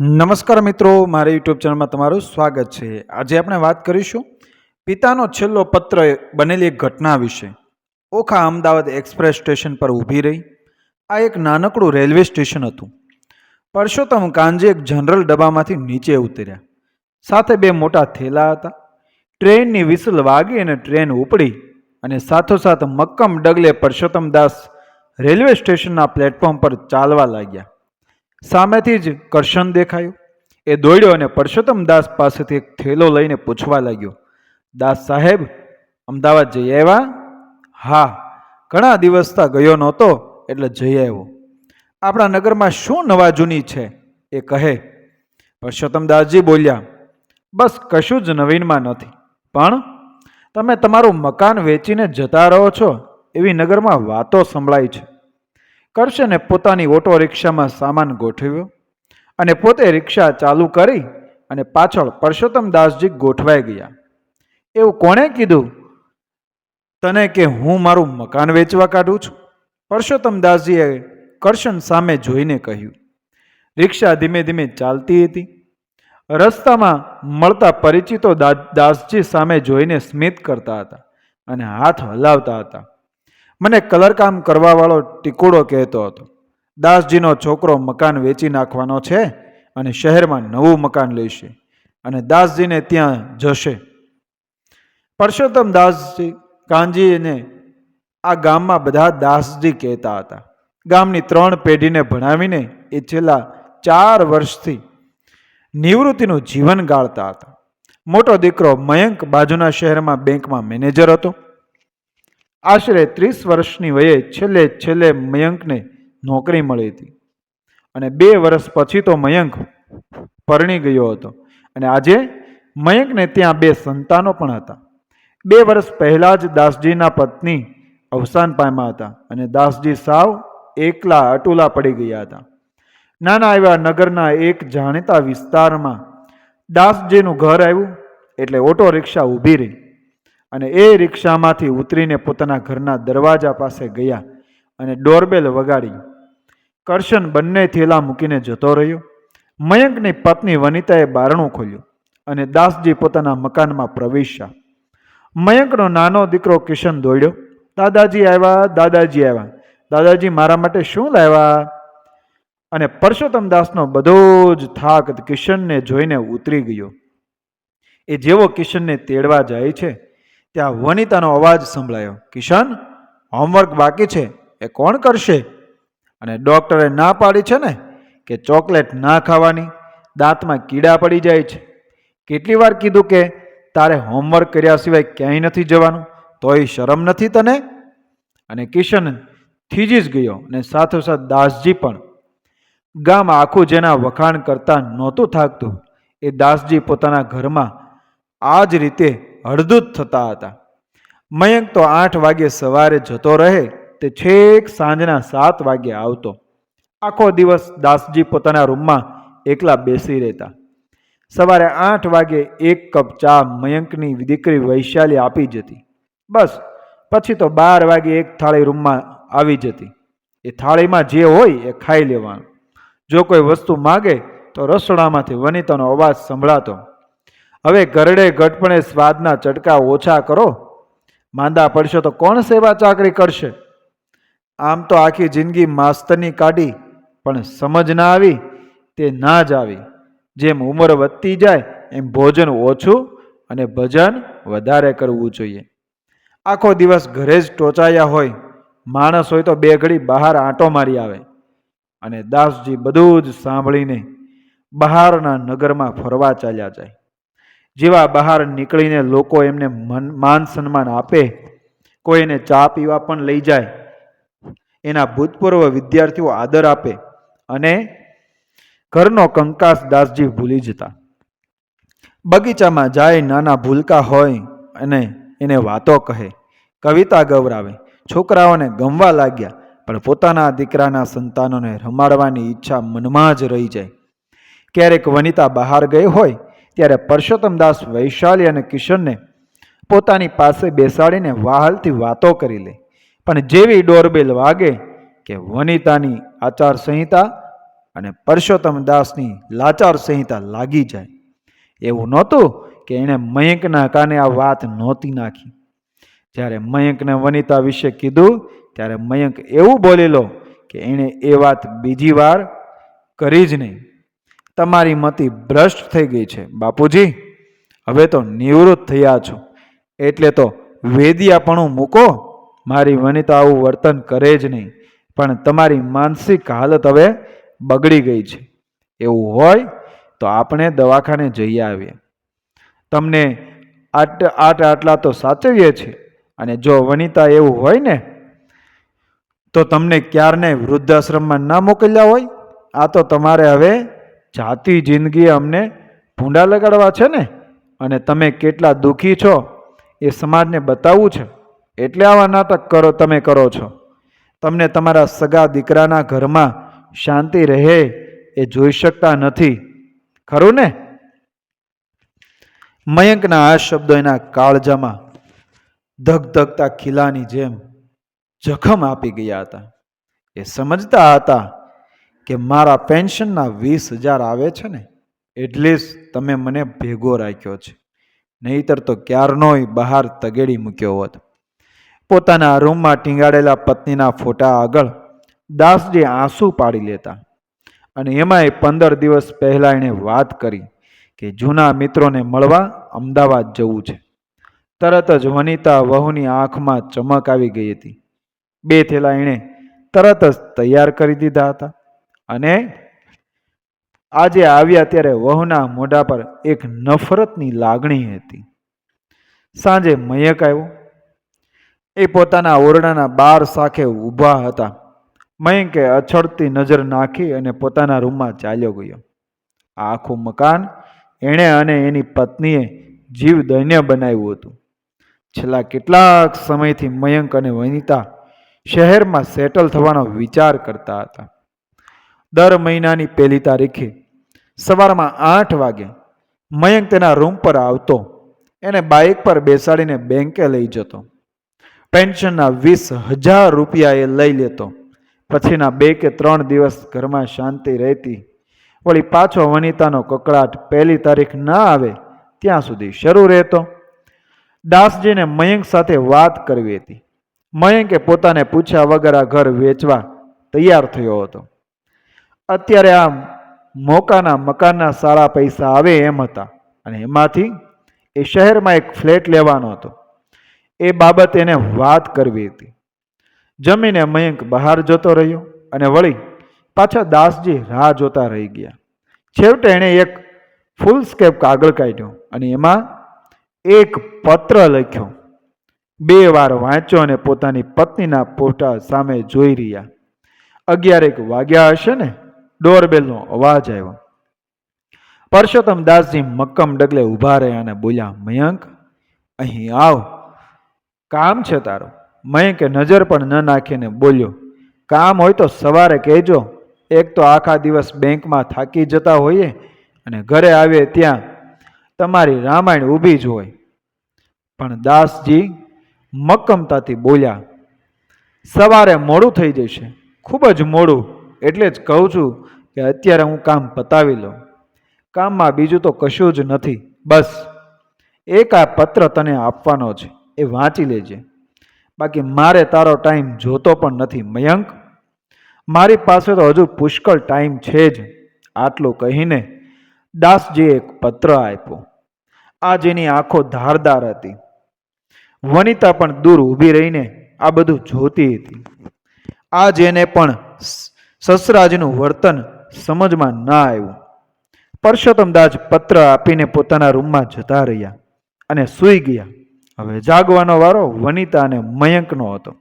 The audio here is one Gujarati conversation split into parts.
નમસ્કાર મિત્રો, મારી યુટ્યુબ ચેનલમાં તમારું સ્વાગત છે. આજે આપણે વાત કરીશું પિતાનો છેલ્લો પત્ર બનેલી એક ઘટના વિશે. ઓખા અમદાવાદ એક્સપ્રેસ સ્ટેશન પર ઊભી રહી. આ એક નાનકડું રેલવે સ્ટેશન હતું. પરસોત્તમ કાંજે એક જનરલ ડબ્બામાંથી નીચે ઉતર્યા. સાથે બે મોટા થેલા હતા. ટ્રેનની વિસલ વાગી અને ટ્રેન ઉપડી અને સાથોસાથ મક્કમ ડગલે પરસોત્તમ દાસ રેલવે સ્ટેશનના પ્લેટફોર્મ પર ચાલવા લાગ્યા. સામેથી જ કરશન દેખાયું. એ દોડ્યો અને પરસોત્તમ દાસ પાસેથી એક થેલો લઈને પૂછવા લાગ્યો, દાસ સાહેબ, અમદાવાદ જઈ આવ્યા? હા, ઘણા દિવસતા ગયો નહોતો, એટલે જઈ આવ્યો. આપણા નગરમાં શું નવા જૂની છે? એ કહે. પરસોત્તમ દાસજી બોલ્યા, બસ કશું જ નવીનમાં નથી, પણ તમે તમારું મકાન વેચીને જતા રહો છો, એવી નગરમાં વાતો સંભળાય છે. કરશને પોતાની ઓટો રિક્ષામાં સામાન ગોઠવ્યો અને પોતે રિક્ષા ચાલુ કરી અને પાછળ પરસોત્તમ દાસજી ગોઠવાઈ ગયા. એવું કોણે કીધું? તને કે હું મારું મકાન વેચવા કાઢું છું? પરસોત્તમ દાસજીએ કરશન સામે જોઈને કહ્યું. રિક્ષા ધીમે ધીમે ચાલતી હતી. રસ્તામાં મળતા પરિચિતો દાસજી સામે જોઈને સ્મિત કરતા હતા અને હાથ હલાવતા હતા. મને કલરકામ કરવાવાળો ટીકોડો કહેતો હતો. દાસજીનો છોકરો મકાન વેચી નાખવાનો છે અને શહેરમાં નવું મકાન લેશે અને દાસજીને ત્યાં જશે. પરસોત્તમ દાસજી કાનજીને આ ગામમાં બધા દાસજી કહેતા હતા. ગામની ત્રણ પેઢીને ભણાવીને એ છેલ્લા ચાર વર્ષથી નિવૃત્તિનું જીવન ગાળતા હતા. મોટો દીકરો મયંક બાજુના શહેરમાં બેંકમાં મેનેજર હતો. આશરે ત્રીસ વર્ષની વયે છેલ્લે છેલ્લે મયંકને નોકરી મળી હતી. અને બે વર્ષ પછી તો મયંક પરણી ગયો હતો. અને આજે મયંકને ત્યાં બે સંતાનો પણ હતા. બે વર્ષ પહેલાં જ દાસજીના પત્ની અવસાન પામ્યા હતા અને દાસજી સાવ એકલા અટુલા પડી ગયા હતા. નાના એવા નગરના એક જાણીતા વિસ્તારમાં દાસજીનું ઘર આવ્યું, એટલે ઓટો રિક્ષા ઊભી રહી. અને એ રિક્ષામાંથી ઉતરીને પોતાના ઘરના દરવાજા પાસે ગયા અને ડોરબેલ વગાડી. કરશન બંને થેલા મૂકીને જતો રહ્યો. મયંકની પત્ની વનિતાએ બારણું ખોલ્યું અને દાસજી પોતાના મકાનમાં પ્રવેશ્યા. મયંકનો નાનો દીકરો કિશન દોડ્યો, દાદાજી આવ્યા દાદાજી આવ્યા. દાદાજી મારા માટે શું લાવ્યા? અને પરસોત્તમ દાસનો બધો જ થાક કિશનને જોઈને ઉતરી ગયો. એ જેવો કિશનને તેડવા જાય છે ત્યાં વનિતાનો અવાજ સંભળાયો, કિશન હોમવર્ક બાકી છે, એ કોણ કરશે? અને ડૉક્ટરે ના પાડી છે ને કે ચોકલેટ ના ખાવાની, દાંતમાં કીડા પડી જાય છે. કેટલી વાર કીધું કે, તારે હોમવર્ક કર્યા સિવાય ક્યાંય નથી જવાનું, તોય શરમ નથી તને? અને કિશન થીજી જ ગયો અને સાથોસાથ દાસજી પણ. ગામ આખું જેના વખાણ કરતા નહોતું થાકતું, એ દાસજી પોતાના ઘરમાં આ જ રીતે હળદૂત થતા હતા. મયંક તો આઠ વાગે સવારે જતો રહે, તે છેક સાંજના સાત વાગે આવતો. આખો દિવસ દાસજી પોતાના રૂમમાં એકલા બેસી રહેતા. સવારે આઠ વાગે એક કપ ચા મયંકની દીકરી વૈશાલી આપી જતી. બસ, પછી તો બાર વાગે એક થાળી રૂમમાં આવી જતી. એ થાળીમાં જે હોય એ ખાઈ લેવાનું. જો કોઈ વસ્તુ માગે, તો રસોડામાંથી વનિતાનો અવાજ સંભળાતો. હવે ગરડે ઘટપણે સ્વાદના ચટકા ઓછા કરો. માંદા પડશો તો કોણ સેવા ચાકરી કરશે? આમ તો આખી જિંદગી માસ્તરની કાઢી, પણ સમજ ના આવી, તે ના જ આવી. જેમ ઉંમર વધતી જાય, એમ ભોજન ઓછું અને ભજન વધારે કરવું જોઈએ. આખો દિવસ ઘરે જ ટોચાયા હોય, માણસ હોય તો બે ઘડી બહાર આંટો મારી આવે. અને દાસજી બધું જ સાંભળીને બહારના નગરમાં ફરવા ચાલ્યા જાય. જેવા બહાર નીકળીને લોકો એમને મન, માન સન્માન આપે કોઈ એને ચા પીવા પણ લઈ જાય, એના ભૂતપૂર્વ વિદ્યાર્થીઓ આદર આપે અને ઘરનો કંકાસ દાસજી ભૂલી જતા. બગીચામાં જાય નાના ભૂલકા હોય અને એને વાતો કહે, કવિતા ગવરાવે છોકરાઓને ગમવા લાગ્યા, પણ પોતાના દીકરાના સંતાનોને રમાડવાની ઈચ્છા મનમાં જ રહી જાય. ક્યારેક વનિતા બહાર ગઈ હોય ત્યારે પરસોત્તમદાસ વૈશાલી અને કિશનને પોતાની પાસે બેસાડીને વાહલથી વાતો કરી લે. પણ જેવી ડોરબેલ વાગે કે વનિતાની આચાર સંહિતા અને પરસોત્તમદાસની લાચાર સંહિતા લાગી જાય. એવું નહોતું કે એણે મયંકના કાને આ વાત નહોતી નાખી. જ્યારે મયંકને વનિતા વિશે કીધું, ત્યારે મયંક એવું બોલેલો કે એણે એ વાત બીજી વાર કરી જ નહીં. તમારી મતિ ભ્રષ્ટ થઈ ગઈ છે. બાપુજી, હવે તો નિવૃત્ત થયા છો. એટલે તો વેદિયાપણું મૂકો. મારી વનિતા આવું વર્તન કરે જ નહીં. પણ તમારી માનસિક હાલત હવે બગડી ગઈ છે. એવું હોય તો આપણે દવાખાને જઈ આવીએ. તમને આટ આટ આટલા તો સાચવીએ છીએ. અને જો વનિતા એવું હોય ને, તો તમને ક્યારને વૃદ્ધાશ્રમમાં ના મોકલ્યા હોય? આ તો તમારે હવે જાતિ જિંદગી અમને ભૂંડા લગાડવા છે ને? અને તમે કેટલા દુઃખી છો એ સમાજને બતાવવું છે. એટલે આવા નાટક કરો, તમે કરો છો. તમને તમારા સગા દીકરાના ઘરમાં શાંતિ રહે એ જોઈ શકતા નથી. ખરું ને? મયંકના આ શબ્દો એના કાળજામાં ધગધગતા ખીલાની જેમ જખમ આપી ગયા હતા. એ સમજતા હતા કે મારા પેન્શનના વીસ હજાર આવે છે ને, એટલીસ્ટ તમે મને ભેગો રાખ્યો છે. નહીતર તો ક્યારનોય બહાર તગેડી મૂક્યો હોત. પોતાના રૂમમાં ટીંગાડેલા પત્નીના ફોટા આગળ દાસજી આંસુ પાડી લેતા અને એમાંય પંદર દિવસ પહેલાં એણે વાત કરી કે જૂના મિત્રોને મળવા અમદાવાદ જવું છે. તરત જ વનિતા વહુની આંખમાં ચમક આવી ગઈ હતી. બે થેલા એણે તરત જ તૈયાર કરી દીધા હતા. અને આજે આવ્યા ત્યારે વહુના મોઢા પર એક નફરતની લાગણી હતી. સાંજે મયક આવ્યો. એ પોતાના ઓરડાના બાર સાખે ઊભા હતા. મયંકે અછડતી નજર નાખી અને પોતાના રૂમમાં ચાલ્યો ગયો. આ આખું મકાન એણે અને એની પત્નીએ જીવ દૈન્ય બનાવ્યું હતું. છેલ્લા કેટલાક સમયથી મયંક અને વનિતા શહેરમાં સેટલ થવાનો વિચાર કરતા હતા. દર મહિનાની પહેલી તારીખે સવારમાં આઠ વાગે મયંક તેના રૂમ પર આવતો. એને બાઇક પર બેસાડીને બેંકે લઈ જતો. પેન્શનના વીસ હજાર રૂપિયા એ લઈ લેતો. પછીના બે કે ત્રણ દિવસ ઘરમાં શાંતિ રહેતી. વળી પાછો વનિતાનો કકળાટ પહેલી તારીખ ના આવે ત્યાં સુધી શરૂ રહેતો. દાસજીને મયંક સાથે વાત કરવી હતી. મયંકે પોતાને પૂછ્યા વગર આ ઘર વેચવા તૈયાર થયો હતો. અત્યારે આ મોકાના મકાનના સારા પૈસા આવે એમ હતા. અને એમાંથી એ શહેરમાં એક ફ્લેટ લેવાનો હતો. એ બાબત એને વાત કરવી હતી. જમીને મયંક બહાર જતો રહ્યો અને વળી પાછા દાસજી રાહ જોતા રહી ગયા. છેવટે એણે એક ફૂલ સ્કેપ કાગળ કાઢ્યો અને એમાં એક પત્ર લખ્યો. બે વાર વાંચ્યો અને પોતાની પત્નીના પોટા સામે જોઈ રહ્યા. અગિયારેક વાગ્યા હશે ને ડોરબેલનો અવાજ આવ્યો. પરસોત્તમ દાસજી મક્કમ ડગલે ઊભા રહ્યા અને બોલ્યા, મયંક, અહીં આવ. કામ છે તારું. મયંકે નજર પણ ન નાખીને બોલ્યો, કામ હોય તો સવારે કહેજો. એક તો આખા દિવસ બેંકમાં થાકી જતા હોઈએ અને ઘરે આવીએ ત્યાં. તમારી રામાયણ ઊભી જ હોય. પણ દાસજી મક્કમતાથી બોલ્યા, સવારે મોડું થઈ જશે. ખૂબ જ મોડું, એટલે જ કહું છું. કે અત્યારે હું કામ પતાવી લઉં. કામમાં બીજું તો કશું જ નથી. બસ. એક આ પત્ર તને આપવાનો છે. એ વાંચી લેજે. બાકી મારે તારો ટાઈમ જોતો પણ નથી, મયંક. મારી પાસે તો હજુ પુષ્કળ ટાઈમ છે જ. આટલું કહીને દાસજીએ એક પત્ર આપ્યો. આ જેની આંખો ધારદાર હતી. વનિતા પણ દૂર ઊભી રહીને આ બધું જોતી હતી. આ જેને પણ સસરાજનું વર્તન સમજમાં ના આવ્યું. પરસોત્તમદાસ પત્ર આપીને પોતાના રૂમમાં જતા રહ્યા અને સૂઈ ગયા. હવે જાગવાનો વારો વનિતા અને મયંકનો હતો.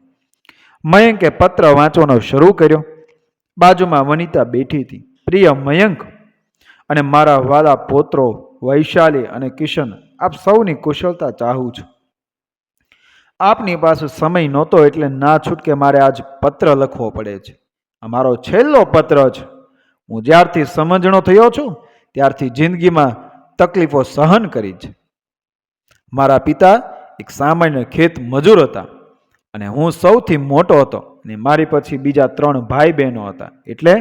મયંકે પત્ર વાંચવાનો શરૂ કર્યો. બાજુમાં વનિતા બેઠી હતી. પ્રિય મયંક, અને મારા વાલા પોત્રો વૈશાલી અને કિશન, આપ સૌની કુશળતા ચાહું છું. આપની પાસે સમય નહોતો એટલે ના છૂટકે મારે આજ પત્ર લખવો પડે છે. અમારો મારો છેલ્લો પત્ર છે. હું જ્યારથી સમજણો થયો છું, ત્યારથી જિંદગીમાં તકલીફો સહન કરી છે. મારા પિતા એક સામાન્ય ખેત મજૂર હતા અને હું સૌથી મોટો હતો અને મારી પછી બીજા ત્રણ ભાઈ બહેનો હતા. એટલે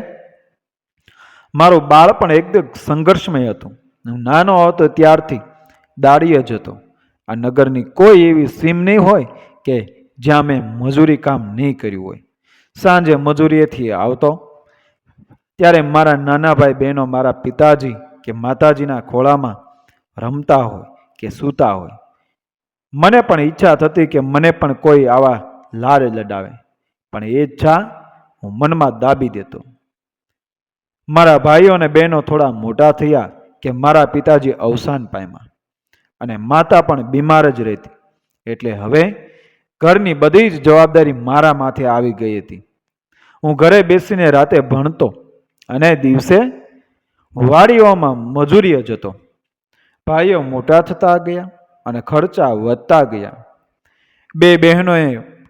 મારું બાળપણ એકદમ સંઘર્ષમય હતું. હું નાનો હતો ત્યારથી દાડીએ જ હતો. આ નગરની કોઈ એવી સીમ નહીં હોય કે જ્યાં મેં મજૂરી કામ નહીં કર્યું હોય. સાંજે મજૂરીએથી આવતો ત્યારે મારા નાના ભાઈ બહેનો મારા પિતાજી કે માતાજીના ખોળામાં રમતા હોય કે સૂતા હોય. મને પણ ઈચ્છા થતી કે મને પણ કોઈ આવા લારે લડાવે. પણ એ ઈચ્છા હું મનમાં દાબી દેતો. મારા ભાઈઓ અને બહેનો થોડા મોટા થયા કે મારા પિતાજી અવસાન પામ્યા અને માતા પણ બીમાર જ રહેતી. એટલે હવે ઘરની બધી જ જવાબદારી મારા માથે આવી ગઈ હતી. હું ઘરે બેસીને રાતે ભણતો અને દિવસે વાડીઓમાં મજૂરીએ જતો. ભાઈઓ મોટા થતા ગયા અને ખર્ચા વધતા ગયા. બે બહેનોએ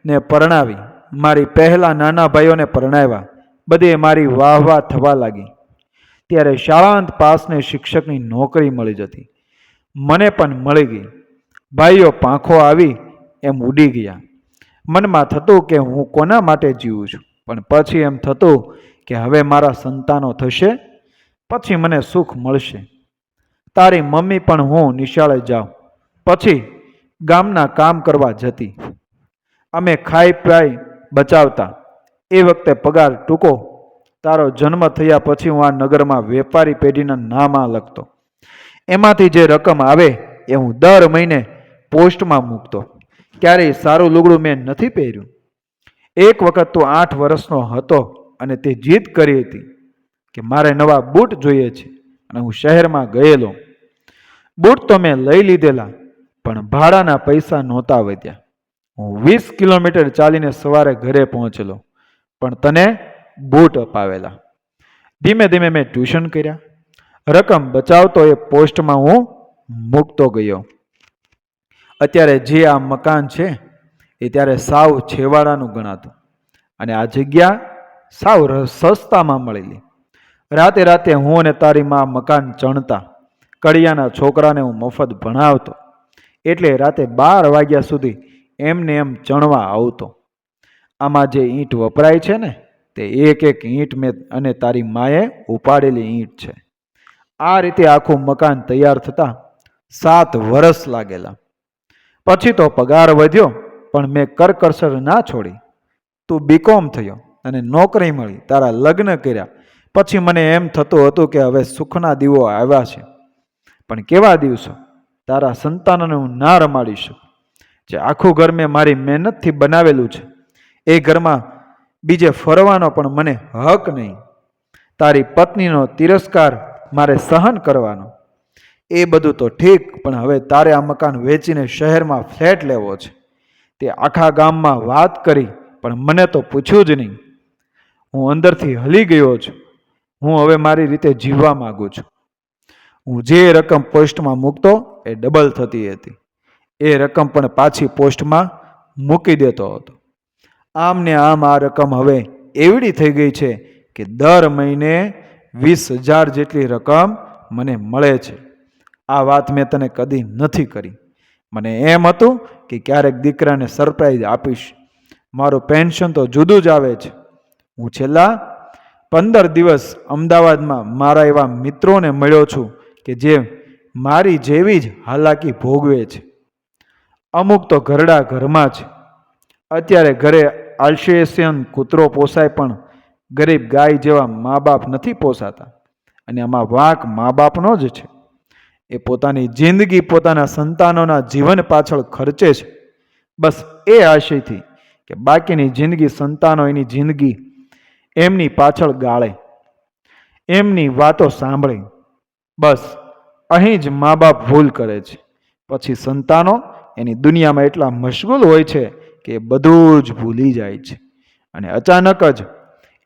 ને પરણાવી, મારી પહેલાં નાના ભાઈઓને પરણાવ્યા. બધે મારી વાહ વાહ થવા લાગી. ત્યારે શાળાંત પાસને શિક્ષકની નોકરી મળી જતી. મને પણ મળી ગઈ. ભાઈઓ પાંખો આવી એમ ઉડી ગયા. મનમાં થતું કે હું કોના માટે જીવું છું? પણ પછી એમ થતું કે હવે મારા સંતાનો થશે, પછી મને સુખ મળશે. તારી મમ્મી પણ હું નિશાળે જાઉં. પછી ગામના કામ કરવા જતી. અમે ખાઈ પ્રાય બચાવતા. એ વખતે પગાર ટૂંકો. તારો જન્મ થયા પછી હું આ નગરમાં વેપારી પેઢીના નામાં લખતો. એમાંથી જે રકમ આવે એ હું દર મહિને પોસ્ટમાં મૂકતો. ક્યારેય સારું લુગડું મેં નથી પહેર્યું. એક વખત તો આઠ વર્ષનો હતો. અને તે જીદ કરી હતી કે મારે નવા બૂટ જોઈએ છે અને હું શહેરમાં ગયેલો. બૂટ તો મેં લઈ લીધેલા, પણ ભાડાના પૈસા નહોતા વધ્યા. હું વીસ કિલોમીટર ચાલીને સવારે ઘરે પહોંચેલો, પણ તને બૂટ અપાવેલા. ધીમે ધીમે મેં ટ્યુશન કર્યા. રકમ બચાવતો એ પોસ્ટમાં હું મૂકતો ગયો. અત્યારે જે આ મકાન છે, એ ત્યારે સાવ છેવાડાનું ગણાતું. અને આ જગ્યા સાવ સસ્તામાં મળેલી. રાતે રાતે હું અને તારી માં મકાન ચણતા. કડિયાના છોકરાને હું મફત ભણાવતો. એટલે રાતે બાર વાગ્યા સુધી એમને એમ ચણવા આવતો. આમાં જે ઈંટ વપરાય છે ને, તે એક એક ઈંટ મેં અને તારી માએ ઉપાડેલી ઈંટ છે. આ રીતે આખું મકાન તૈયાર થતાં સાત વરસ લાગેલા. પછી તો પગાર વધ્યો, પણ મેં કરકસર ના છોડી. તું બીકોમ થયો. અને નોકરી મળી, તારા લગ્ન કર્યા. પછી મને એમ થતું હતું કે હવે સુખના દીવો આવ્યા છે. પણ કેવા દિવસો? તારા સંતાનોને હું ના રમાડી શકું. જે આખું ઘર મેં મારી મહેનતથી બનાવેલું છે. એ ઘરમાં બીજે ફરવાનો પણ મને હક નહીં. તારી પત્નીનો તિરસ્કાર મારે સહન કરવાનો. એ બધું તો ઠીક, પણ હવે તારે આ મકાન વેચીને શહેરમાં ફ્લેટ લેવો છે. તે આખા ગામમાં વાત કરી, પણ મને તો પૂછ્યું જ નહીં. હું અંદરથી હલી ગયો છું. હું હવે મારી રીતે જીવવા માંગુ છું. હું જે રકમ પોસ્ટમાં મૂકતો એ ડબલ થતી હતી. એ રકમ પણ પાછી પોસ્ટમાં મૂકી દેતો હતો. આમ ને આમ આ રકમ હવે એવડી થઈ ગઈ છે કે દર મહિને વીસ હજાર જેટલી રકમ મને મળે છે. આ વાત મેં તને કદી નથી કરી. મને એમ હતું કે ક્યારેક દીકરાને સરપ્રાઈઝ આપીશ. મારું પેન્શન તો જુદું જ આવે છે. હું છેલ્લા પંદર દિવસ અમદાવાદમાં મારા એવા મિત્રોને મળ્યો છું કે જે મારી જેવી જ હાલાકી ભોગવે છે. અમુક તો ઘરડા ઘરમાં છે. અત્યારે ઘરે આલ્શેશિયન કૂતરો પોસાય પણ ગરીબ ગાય જેવા મા બાપ નથી પોસાતા અને આમાં વાંક મા બાપનો જ છે. એ પોતાની જિંદગી પોતાના સંતાનોના જીવન પાછળ ખર્ચે છે. બસ એ આશયથી કે બાકીની જિંદગી સંતાનો એની જિંદગી એમની પાછળ ગાળે. એમની વાતો સાંભળે. બસ, અહીં જ મા બાપ ભૂલ કરે છે. પછી સંતાનો એની દુનિયામાં એટલા મશગુલ હોય છે કે બધું જ ભૂલી જાય છે. અને અચાનક જ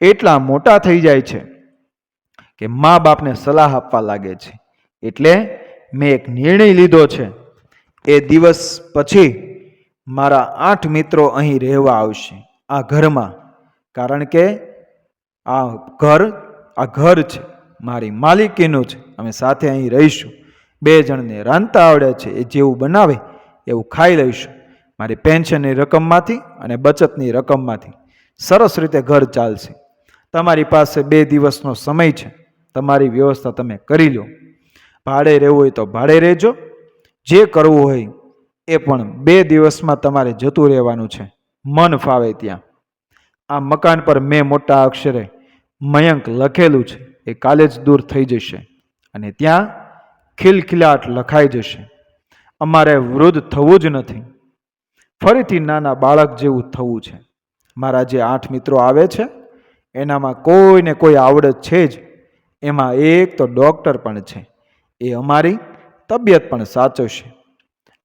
એટલા મોટા થઈ જાય છે કે મા બાપને સલાહ આપવા લાગે છે. એટલે મેં એક નિર્ણય લીધો છે. એ દિવસ પછી મારા આઠ મિત્રો અહીં રહેવા આવશે, આ ઘરમાં. કારણ કે આ ઘર આ ઘર છે, મારી માલિકીનું છે. અમે સાથે અહીં રહીશું. બે જણને રાંધતા આવડે છે, એ જેવું બનાવે, એવું ખાઈ લઈશું. મારી પેન્શનની રકમમાંથી અને બચતની રકમમાંથી. સરસ રીતે ઘર ચાલશે. તમારી પાસે બે દિવસનો સમય છે. તમારી વ્યવસ્થા તમે કરી લો. ભાડે રહેવું હોય તો ભાડે રહેજો. જે કરવું હોય એ પણ બે દિવસમાં તમારે જતું રહેવાનું છે. મન ફાવે ત્યાં. આ મકાન પર મેં મોટા અક્ષરે મયંક લખેલું છે. એ કાલે જ દૂર થઈ જશે અને ત્યાં ખિલખિલાટ લખાઈ જશે. અમારે વૃદ્ધ થવું જ નથી. ફરીથી નાના બાળક જેવું થવું છે. મારા જે આઠ મિત્રો આવે છે, એનામાં કોઈને કોઈ આવડત છે જ. એમાં એક તો ડૉક્ટર પણ છે. એ અમારી તબિયત પણ સાચવશે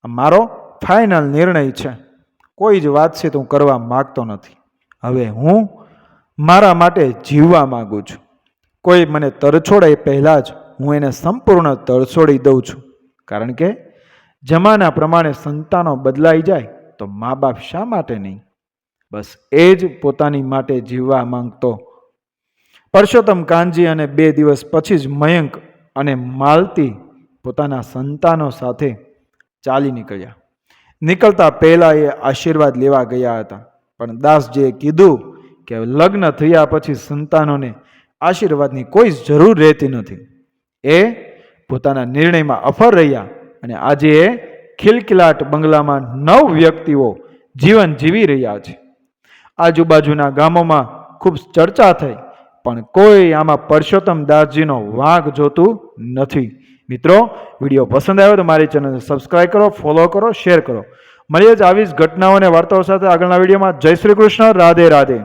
મારો ફાઇનલ નિર્ણય છે. કોઈ જ વાતચીત હું કરવા માગતો નથી. હવે હું મારા માટે જીવવા માગું છું. કોઈ મને તરછોડે એ પહેલાં જ હું એને સંપૂર્ણ તરછોડી દઉં છું. કારણ કે જમાના પ્રમાણે સંતાનો બદલાઈ જાય તો મા બાપ શા માટે નહીં? બસ એ જ પોતાની માટે જીવવા માંગતો. પરસોત્તમ કાનજી અને બે દિવસ પછી જ મયંક અને માલતી પોતાના સંતાનો સાથે ચાલી નીકળ્યા. નીકળતા પહેલાં એ આશીર્વાદ લેવા ગયા હતા. પણ દાસજીએ કીધું કે લગ્ન થયા પછી સંતાનોને આશીર્વાદની કોઈ જરૂર રહેતી નથી. એ પોતાના નિર્ણયમાં અફર રહ્યા અને આજે એ ખિલખિલાટ બંગલામાં નવ વ્યક્તિઓ જીવન જીવી રહ્યા છે. આજુબાજુના ગામોમાં ખૂબ ચર્ચા થઈ, પણ કોઈ આમાં પરસોત્તમ દાસજીનો વાંક જોતું નથી. મિત્રો, વીડિયો પસંદ આવ્યો તો મારી ચેનલને સબસ્ક્રાઈબ કરો, ફોલો કરો, શેર કરો. મળીએ જ આવી જ ઘટનાઓ અને વાર્તાઓ સાથે આગળના વિડીયોમાં. જય શ્રી કૃષ્ણ, રાધે રાધે.